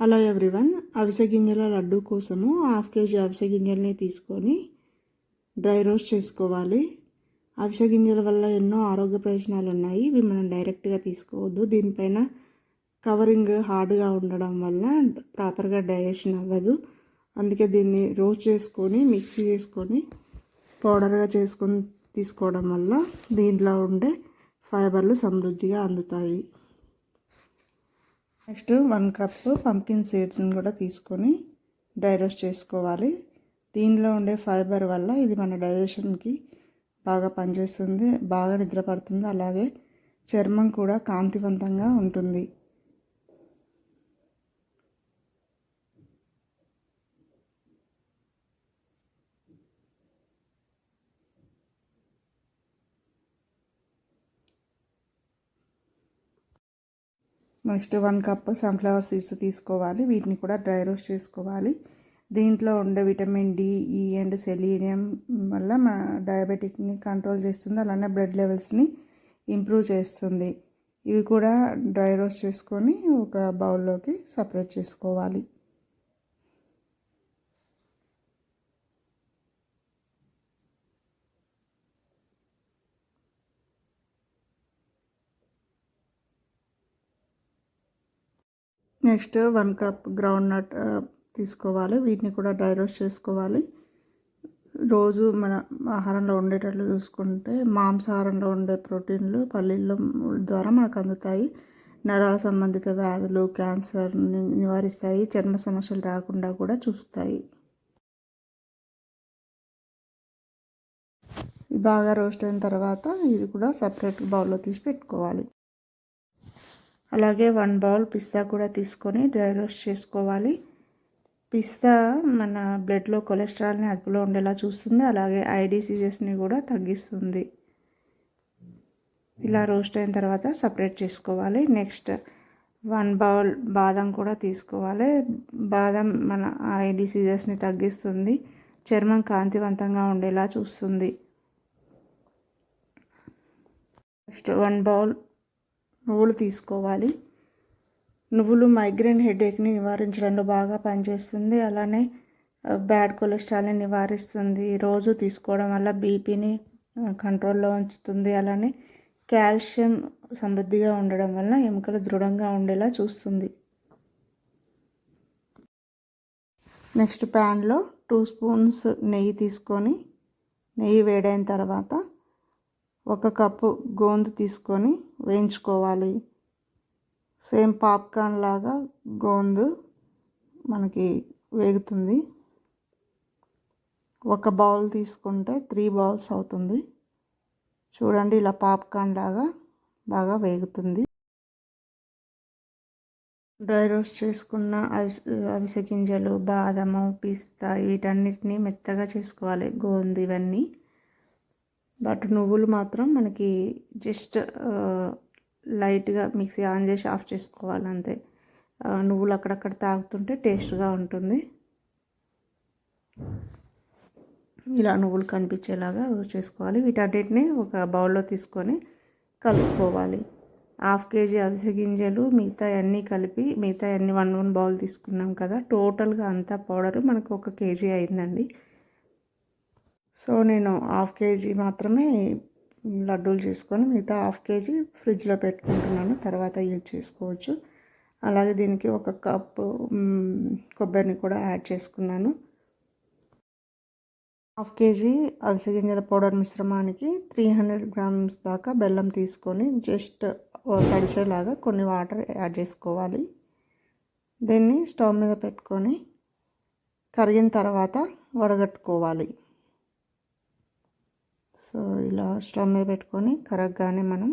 Hello everyone అవిసె గింజల లడ్డు కోసము హాఫ్ కేజీ అవిసె గింజల్ని తీసుకొని డ్రై రోస్ట్ చేసుకోవాలి. అవిసె గింజల వల్ల ఎన్నో ఆరోగ్య ప్రయోజనాలు ఉన్నాయి. ఇవి మనం డైరెక్ట్గా తీసుకోవద్దు. దీనిపైన కవరింగ్ హార్డ్గా ఉండడం వల్ల ప్రాపర్గా డైజెషన్ అవ్వదు. అందుకే దీన్ని రోస్ట్ చేసుకొని మిక్సీ చేసుకొని పౌడర్గా చేసుకొని తీసుకోవడం వల్ల దీంట్లో ఉండే ఫైబర్లు సమృద్ధిగా అందుతాయి. నెక్స్ట్ వన్ కప్ పంకిన్ సీడ్స్ని కూడా తీసుకొని డ్రై రోస్ట్ చేసుకోవాలి. దీనిలో ఉండే ఫైబర్ వల్ల ఇది మన డైజెషన్కి బాగా పనిచేస్తుంది బాగా నిద్రపడుతుంది అలాగే చర్మం కూడా కాంతివంతంగా ఉంటుంది. Next one cup sunflower seeds తీసుకోవాలి. వీటిని కూడా డ్రై రోస్ట్ చేసుకోవాలి. దీంట్లో ఉండే vitamin D E and selenium వల్ల మన డయాబెటిక్ని కంట్రోల్ చేస్తుంది. అలానే బ్లడ్ లెవెల్స్ని ఇంప్రూవ్ చేస్తుంది. ఇవి కూడా డ్రై రోస్ట్ చేసుకొని ఒక బౌల్లోకి సపరేట్ చేసుకోవాలి. Next one cup groundnut తీసుకోవాలి. వీటిని కూడా డ్రై రోస్ట్ చేసుకోవాలి. రోజు మన ఆహారంలో ఉండేటట్లు చూసుకుంటే మాంసాహారంలో ఉండే ప్రోటీన్లు పల్లీల ద్వారా మనకు అందుతాయి. నరాల సంబంధిత వ్యాధులు క్యాన్సర్ని నివారిస్తాయి. చర్మ సమస్యలు రాకుండా కూడా చూస్తాయి. బాగా రోస్ట్ అయిన తర్వాత ఇది కూడా సపరేట్ బౌల్లో తీసి పెట్టుకోవాలి. అలాగే వన్ బౌల్ పిస్తా కూడా తీసుకొని డ్రై రోస్ట్ చేసుకోవాలి. పిస్తా మన బ్లడ్లో కొలెస్ట్రాల్ని అదుపులో ఉండేలా చూస్తుంది. అలాగే ఐడీసీజెస్ని కూడా తగ్గిస్తుంది. ఇలా రోస్ట్ అయిన తర్వాత సపరేట్ చేసుకోవాలి. నెక్స్ట్ వన్ బౌల్ బాదం కూడా తీసుకోవాలి. బాదం మన ఐడీసీజెస్ని తగ్గిస్తుంది. చర్మం కాంతివంతంగా ఉండేలా చూస్తుంది. నెక్స్ట్ వన్ బౌల్ నువ్వులు తీసుకోవాలి. నువ్వులు మైగ్రేన్ హెడేక్ని నివారించడంలో బాగా పనిచేస్తుంది. అలానే బ్యాడ్ కొలెస్ట్రాల్ని నివారిస్తుంది. రోజు తీసుకోవడం వల్ల బీపీని కంట్రోల్లో ఉంచుతుంది. అలానే కాల్షియం సమృద్ధిగా ఉండడం వల్ల ఎముకలు దృఢంగా ఉండేలా చూస్తుంది. నెక్స్ట్ ప్యాన్లో టూ స్పూన్స్ నెయ్యి తీసుకొని నెయ్యి వేడైన తర్వాత ఒక కప్పు గోందు తీసుకొని వేయించుకోవాలి. సేమ్ పాప్కార్న్ లాగా గోందు మనకి వేగుతుంది. ఒక బౌల్ తీసుకుంటే త్రీ బౌల్స్ అవుతుంది. చూడండి ఇలా పాప్కార్న్ లాగా బాగా వేగుతుంది. డ్రై రోస్ట్ చేసుకున్న అవిసె అవిసె గింజలు బాదము పిస్తా వీటన్నిటిని మెత్తగా చేసుకోవాలి గోంది ఇవన్నీ. బట్ నువ్వులు మాత్రం మనకి జస్ట్ లైట్గా మిక్సీ ఆన్ చేసి ఆఫ్ చేసుకోవాలి అంతే. నువ్వులు అక్కడక్కడ తాగుతుంటే టేస్ట్గా ఉంటుంది. ఇలా నువ్వులు కనిపించేలాగా చేసుకోవాలి. వీటన్నిటిని ఒక బౌల్లో తీసుకొని కలుపుకోవాలి. హాఫ్ కేజీ అవిసె గింజలు మిగతా అన్నీ కలిపి మిగతా అన్ని వన్ వన్ బౌల్ తీసుకున్నాం కదా టోటల్గా అంతా పౌడర్ మనకు ఒక కేజీ అయిందండి. సో నేను హాఫ్ కేజీ మాత్రమే లడ్డూలు చేసుకొని మిగతా హాఫ్ కేజీ ఫ్రిడ్జ్లో పెట్టుకుంటున్నాను. తర్వాత యూజ్ చేసుకోవచ్చు. అలాగే దీనికి ఒక కప్పు కొబ్బరిని కూడా యాడ్ చేసుకున్నాను. హాఫ్ కేజీ అవిసె గింజల పౌడర్ మిశ్రమానికి త్రీ హండ్రెడ్ గ్రామ్స్ దాకా బెల్లం తీసుకొని జస్ట్ తడిచేలాగా కొన్ని వాటర్ యాడ్ చేసుకోవాలి. దీన్ని స్టవ్ మీద పెట్టుకొని కరిగిన తర్వాత వడగట్టుకోవాలి. సో ఇలా స్టవ్ మీద పెట్టుకొని కరెక్ట్గానే మనం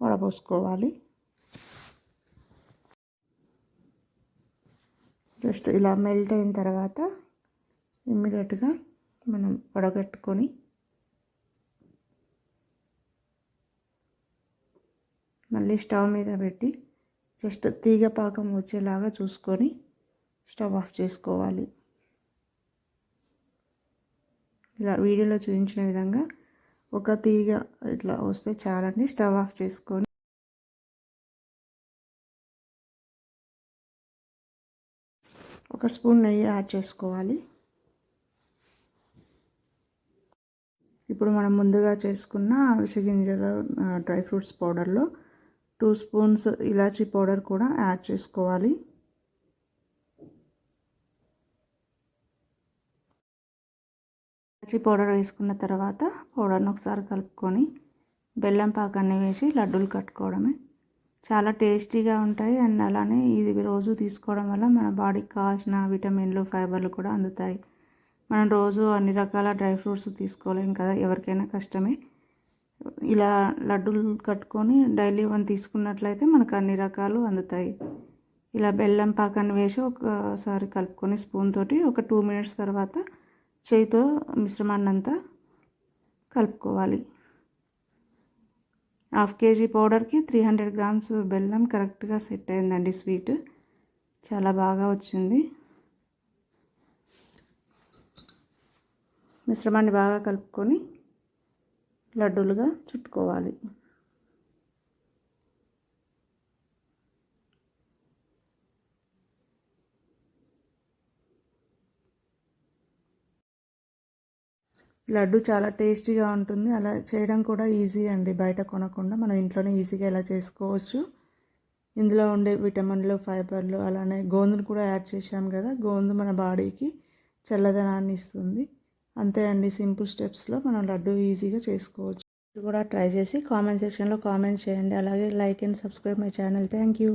వడపోసుకోవాలి జస్ట్ ఇలా మెల్ట్ అయిన తర్వాత ఇమ్మీడియట్గా మనం వడగట్టుకొని మళ్ళీ స్టవ్ మీద పెట్టి జస్ట్ తీగ పాకం వచ్చేలాగా చూసుకొని స్టవ్ ఆఫ్ చేసుకోవాలి. ఇలా వీడియోలో చూపించిన విధంగా ఒక తీగ ఇట్లా వస్తే చాలండి. స్టవ్ ఆఫ్ చేసుకొని ఒక స్పూన్ నెయ్యి యాడ్ చేసుకోవాలి. ఇప్పుడు మనం ముందుగా చేసుకున్న అవిసె గింజల డ్రై ఫ్రూట్స్ పౌడర్లో టూ స్పూన్స్ ఇలాచీ పౌడర్ కూడా యాడ్ చేసుకోవాలి. ఇలాచీ పౌడర్ వేసుకున్న తర్వాత పౌడర్ని ఒకసారి కలుపుకొని బెల్లం పాకాన్ని వేసి లడ్డూలు కట్టుకోవడమే. చాలా టేస్టీగా ఉంటాయి అండ్ అలానే ఇది రోజు తీసుకోవడం వల్ల మన బాడీకి కావాల్సిన విటమిన్లు ఫైబర్లు కూడా అందుతాయి. మనం రోజు అన్ని రకాల డ్రై ఫ్రూట్స్ తీసుకోలేం కదా ఎవరికైనా కష్టమే. ఇలా లడ్డూలు కట్టుకొని డైలీ వన్ తీసుకున్నట్లయితే మనకు అన్ని రకాలు అందుతాయి. ఇలా బెల్లం పాకాన్ని వేసి ఒకసారి కలుపుకొని స్పూన్ తోటి ఒక టూ మినిట్స్ తర్వాత చేయితో మిశ్రమాన్ని అంతా కలుపుకోవాలి. హాఫ్ కేజీ పౌడర్కి త్రీ హండ్రెడ్ గ్రామ్స్ బెల్లం కరెక్ట్గా సెట్ అయిందండి స్వీట్. చాలా బాగా వచ్చింది. మిశ్రమాన్ని బాగా కలుపుకొని లడ్డూలుగా చుట్టుకోవాలి. లడ్డు చాలా టేస్టీగా ఉంటుంది. అలా చేయడం కూడా ఈజీ అండి. బయట కొనకుండా మనం ఇంట్లోనే ఈజీగా ఎలా చేసుకోవచ్చు. ఇందులో ఉండే విటమిన్లు ఫైబర్లు అలానే గోందును కూడా యాడ్ చేశాం కదా. గోందు మన బాడీకి చల్లదనాన్ని ఇస్తుంది. అంతే అండి. సింపుల్ స్టెప్స్లో మనం లడ్డు ఈజీగా చేసుకోవచ్చు. కూడా ట్రై చేసి కామెంట్ సెక్షన్లో కామెంట్ చేయండి. అలాగే like and subscribe my channel. Thank you.